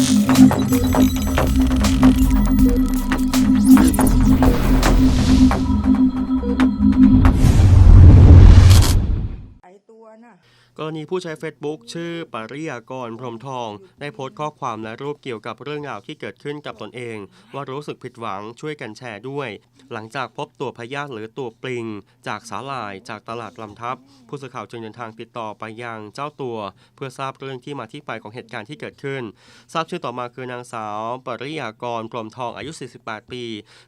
thank you กรณีผู้ใช้ Facebook ชื่อปริยากรพรมทอง ได้โพสต์ข้อความและรูปเกี่ยวกับเรื่องราวที่เกิดขึ้นกับตนเอง ว่ารู้สึกผิดหวังช่วยกันแชร์ด้วย หลังจากพบตัวพยาธิหรือตัวปลิง จากสาหร่ายจากตลาดลำทับ ผู้สื่อข่าวจึงเดินทางติดต่อไปยังเจ้าตัว เพื่อทราบเรื่องที่มาที่ไปของเหตุการณ์ที่เกิดขึ้น ทราบชื่อต่อมาคือนางสาวปริยากรพรมทองอายุ 48 ปี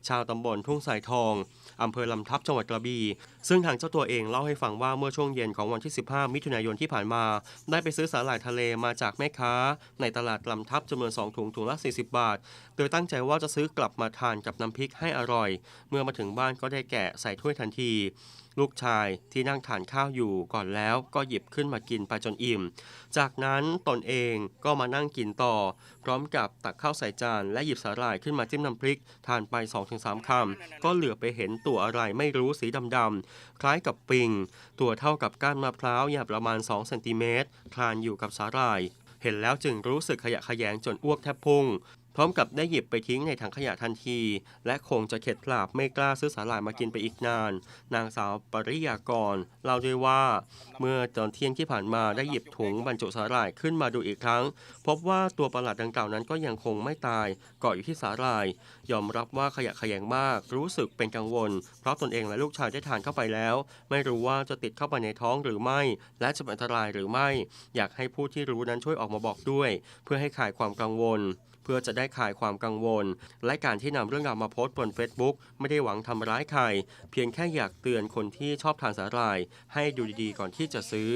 ชาวตำบลทุ่งสายทองอำเภอลำทับจังหวัดกระบี่ซึ่งทางเจ้าตัวเองเล่าให้ฟังว่าเมื่อช่วงเย็นของวันที่ 15มิถุนายนที่ผ่านมา ได้ไปซื้อสาหร่ายทะเลมาจากแม่ค้า ในตลาดลำทับจำนวน 2 ถุงถุงละ 40 บาท โดยตั้งใจว่าจะซื้อกลับมาทานกับน้ำพริกให้อร่อย เมื่อมาถึงบ้านก็ได้แกะใส่ถ้วยทันทีลูกชายที่นั่งทานข้าวอยู่ก่อนแล้วก็หยิบขึ้นมากินไปจนอิ่ม จากนั้นตนเองก็มานั่งกินต่อ พร้อมกับตักข้าวใส่จานและหยิบสาหร่ายขึ้นมาจิ้มน้ำพริก ทานไป 2-3คำก็เหลือไปเห็นตัวอะไรไม่รู้สีดำๆคล้ายกับปิง ตัวเท่ากับก้านมะพร้าวยาวประมาณ2เซนติเมตรคลานอยู่กับสาหร่ายเห็นแล้วจึงรู้สึกขยะขยงจนอ้วกแทบพุ่ง พร้อมกับได้หยิบไปทิ้งในถังขยะทันที และคงจะเข็ดหลาบไม่กล้าซื้อสาหร่ายมากินไปอีกนาน นางสาวปริยากรเล่าด้วยว่า เมื่อตอนเที่ยงที่ผ่านมาได้หยิบถุงบรรจุสาหร่ายขึ้นมาดูอีกครั้ง พบว่าตัวประหลาดดังกล่าวนั้นก็ยังคงไม่ตายเกาะอยู่ที่สาหร่าย ยอมรับว่าขยะแขยงมาก รู้สึกเป็นกังวล เพราะตนเองและลูกชายได้ทานเข้าไปแล้ว ไม่รู้ว่าจะติดเข้าไปในท้องหรือไม่ และจะเป็นอันตรายหรือไม่ อยากให้ผู้ที่รู้นั้นช่วยออกมาบอกด้วย เพื่อให้คลายความกังวล เพื่อจะได้คลายความกังวล และการที่นำเรื่องราวมาโพสต์บน Facebook ไม่ได้หวังทำร้ายใคร เพียงแค่อยากเตือนคนที่ชอบทานสาหร่าย ให้ดูดีๆก่อนที่จะซื้อ